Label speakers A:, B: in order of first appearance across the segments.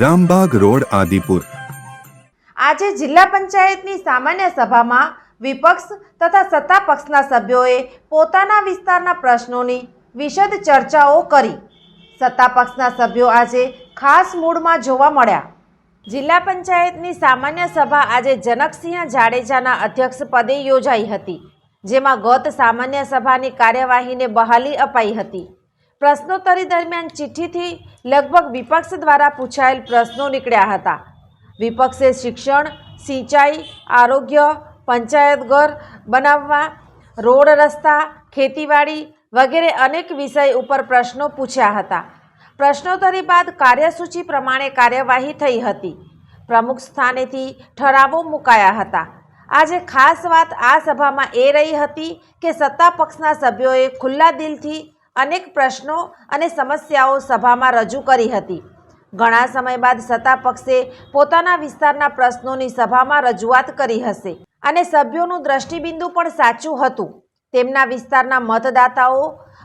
A: Rambag road, Adipur.
B: આજે જિલ્લા પંચાયતની સામાન્ય સભામાં વિપક્ષ તથા સત્તા પક્ષના સભ્યોએ પોતાના વિસ્તારના પ્રશ્નોની વિશદ ચર્ચાઓ કરી. સત્તા પક્ષના સભ્યો આજે ખાસ મૂડમાં જોવા મળ્યા. જિલ્લા પંચાયતની સામાન્ય સભા આજે જનકસિંહ જાડેજાના અધ્યક્ષ પદે યોજાઈ હતી, જેમાં ગત સામાન્ય સભાની કાર્યવાહીને બહાલી અપાઈ હતી. પ્રશ્નોત્તરી દરમિયાન ચિઠ્ઠીથી લગભગ વિપક્ષ દ્વારા પૂછાયેલ પ્રશ્નો નીકળ્યા હતા. વિપક્ષે શિક્ષણ, સિંચાઈ, આરોગ્ય, પંચાયત ઘર બનાવવા, રોડ રસ્તા, ખેતીવાડી વગેરે અનેક વિષય ઉપર પ્રશ્નો પૂછ્યા હતા. પ્રશ્નોત્તરી બાદ કાર્યસૂચિ પ્રમાણે કાર્યવાહી થઈ હતી. પ્રમુખ સ્થાનેથી ઠરાવો મુકાયા હતા. આજે ખાસ વાત આ સભામાં એ રહી હતી કે સત્તા પક્ષના સભ્યોએ ખુલ્લા દિલથી અનેક પ્રશ્નો અને સમસ્યાઓ સભામાં રજૂ કરી હતી. ઘણા સમય બાદ સત્તા પક્ષે પોતાના વિસ્તારના પ્રશ્નોની સભામાં રજૂઆત કરી હશે અને સભ્યોનું દ્રષ્ટિબિંદુ પણ સાચું હતું. તેમના વિસ્તારના મતદાતાઓ,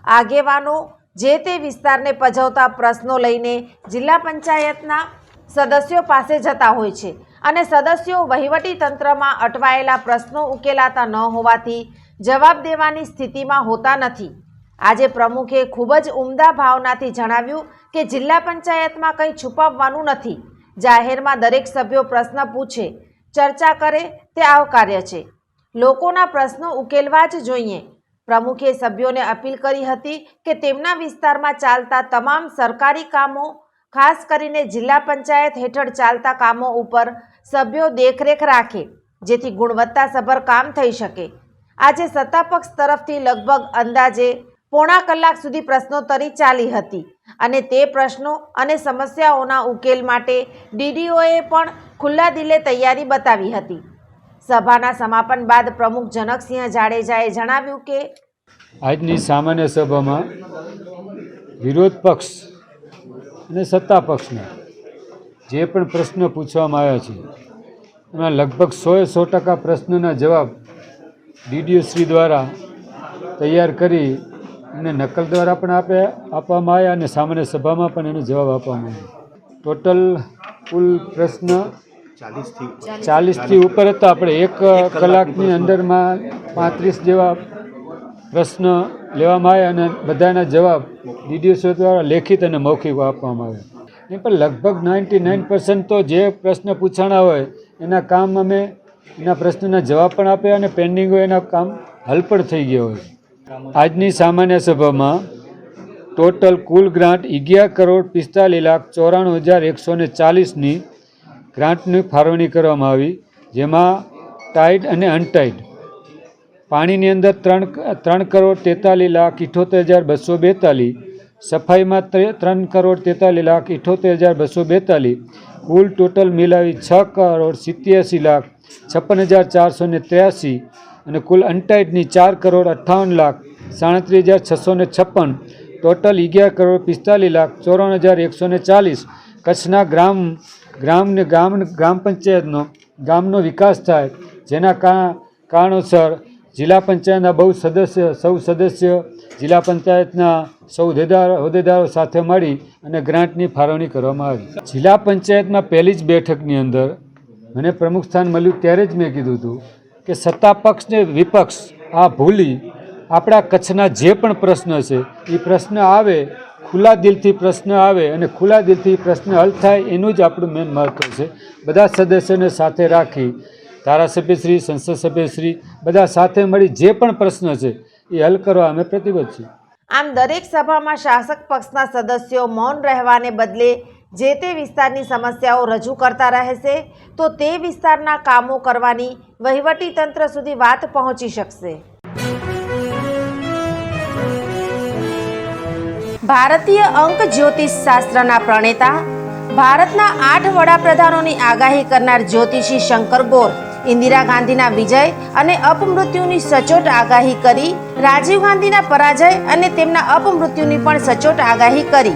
B: આગેવાનો જે તે વિસ્તારને પજવતા પ્રશ્નો લઈને જિલ્લા પંચાયતના સદસ્યો પાસે જતા હોય છે અને સદસ્યો વહીવટી તંત્રમાં અટવાયેલા પ્રશ્નો ઉકેલાતા ન હોવાથી જવાબ દેવાની સ્થિતિમાં હોતા નથી. આજે પ્રમુખે ખૂબ જ ઉમદા ભાવનાથી જણાવ્યું કે જિલ્લા પંચાયતમાં કંઈ છુપાવવાનું નથી. જાહેરમાં દરેક સભ્યો પ્રશ્ન પૂછે, ચર્ચા કરે, તે આવકાર્ય છે. લોકોના પ્રશ્નો ઉકેલવા જ જોઈએ. પ્રમુખે સભ્યોને અપીલ કરી હતી કે તેમના વિસ્તારમાં ચાલતા તમામ સરકારી કામો, ખાસ કરીને જિલ્લા પંચાયત હેઠળ ચાલતા કામો ઉપર સભ્યો દેખરેખ રાખે, જેથી ગુણવત્તાસભર કામ થઈ શકે. આજે સત્તાપક્ષ તરફથી લગભગ અંદાજે પોણા કલાક સુધી પ્રશ્નોત્તરી ચાલી હતી અને તે પ્રશ્નો અને સમસ્યાઓના ઉકેલ માટે ડીડીઓએ પણ ખુલ્લા દિલે તૈયારી બતાવી હતી. સભાના સમાપન બાદ પ્રમુખ જનકસિંહ જાડેજાએ જણાવ્યું કે
C: આજની સામાન્ય સભામાં વિરોધ પક્ષ અને સત્તા પક્ષને જે પણ પ્રશ્ન પૂછવામાં આવ્યા છે, એમાં લગભગ સોએ સો ટકા પ્રશ્નના જવાબ ડીડીઓ શ્રી દ્વારા તૈયાર કરી અને નકલ દ્વારા પણ આપે આપવામાં આવ્યા અને સામાન્ય સભામાં પણ એનો જવાબ આપવામાં આવ્યો ટોટલ કુલ પ્રશ્ન ચાલીસથી ઉપર હતા. આપણે એક કલાકની અંદરમાં પાંત્રીસ જેવા પ્રશ્ન લેવામાં આવ્યા અને બધાના જવાબ ડીડીઓ દ્વારા લેખિત અને મૌખિક આપવામાં આવ્યા. એ પણ લગભગ નાઇન્ટી નાઇન પર્સન્ટ તો જે પ્રશ્ન પૂછાણા હોય એના કામ અમે એના પ્રશ્નના જવાબ પણ આપ્યા અને પેન્ડિંગ હોય એના કામ હલ પણ થઈ ગયા હોય. આજની સામાન્ય સભામાં ટોટલ કુલ ગ્રાન્ટ અગિયાર કરોડ પિસ્તાલીસ લાખ ચોરાણું હજાર એકસો ને ચાલીસની ગ્રાન્ટની ફાળવણી કરવામાં આવી, જેમાં ટાઈડ અને અનટાઈડ પાણીની અંદર ત્રણ ત્રણ કરોડ તેતાલીસ લાખ ઇઠોતેર હજાર બસો બેતાલીસ, સફાઈમાં ત્રણ કરોડ તેતાલીસ લાખ ઇઠોતેર હજાર બસો બેતાલીસ, કુલ ટોટલ મિલાવી છ કરોડ સિત્યાસી લાખ છપ્પન હજાર ચારસો ત્ર્યાસી અને કુલ અનટાઇડની ચાર કરોડ અઠ્ઠાવન લાખ સાડત્રીસ હજાર છસો ને છપ્પન, ટોટલ અગિયાર કરોડ પિસ્તાલીસ લાખ ચોરાણું હજાર એકસો ને ચાલીસ. કચ્છના ગ્રામ ગ્રામને ગ્રામ ગ્રામ પંચાયતનો, ગામનો વિકાસ થાય જેના કારણોસર જિલ્લા પંચાયતના બહુ સદસ્ય, સૌ સદસ્ય જિલ્લા પંચાયતના સૌ હોદ્દેદારો હોદ્દેદારો સાથે મળી અને ગ્રાન્ટની ફાળવણી કરવામાં આવી. જિલ્લા પંચાયતમાં પહેલી જ બેઠકની અંદર મને પ્રમુખ સ્થાન મળ્યું ત્યારે જ મેં કીધું હતું કે સત્તા પક્ષ ને વિપક્ષ આ ભૂલી આપણા કચ્છના જે પણ પ્રશ્ન છે, એ પ્રશ્ન આવે, ખુલ્લા દિલથી પ્રશ્ન આવે અને ખુલ્લા દિલથી પ્રશ્ન હલ થાય એનું જ આપણું મેન મહત્ત્વ છે. બધા સદસ્યોને સાથે રાખી ધારાસભ્યશ્રી સંસદ સભ્યશ્રી બધા સાથે મળી જે પણ પ્રશ્ન છે, એ હલ કરવા અમે પ્રતિબદ્ધ છીએ.
B: આમ દરેક સભામાં શાસક પક્ષના સદસ્યો મૌન રહેવાને બદલે જે તે વિસ્તારની સમસ્યાઓ રજૂ કરતા રહેશે, તો તે વિસ્તારના કામો કરવાની વહીવટી તંત્ર સુધી વાત પહોંચી શકશે. ભારતીય અંક જ્યોતિષ શાસ્ત્રના પ્રણેતા, ભારતના આઠ વડાપ્રધાનોની આગાહી કરનાર જ્યોતિષી શંકર ગોર, ઇન્દિરા ગાંધીના વિજય અને અપમૃત્યુની સચોટ આગાહી કરી, રાજીવ ગાંધીના પરાજય અને તેમના અપમૃત્યુની પણ સચોટ આગાહી કરી.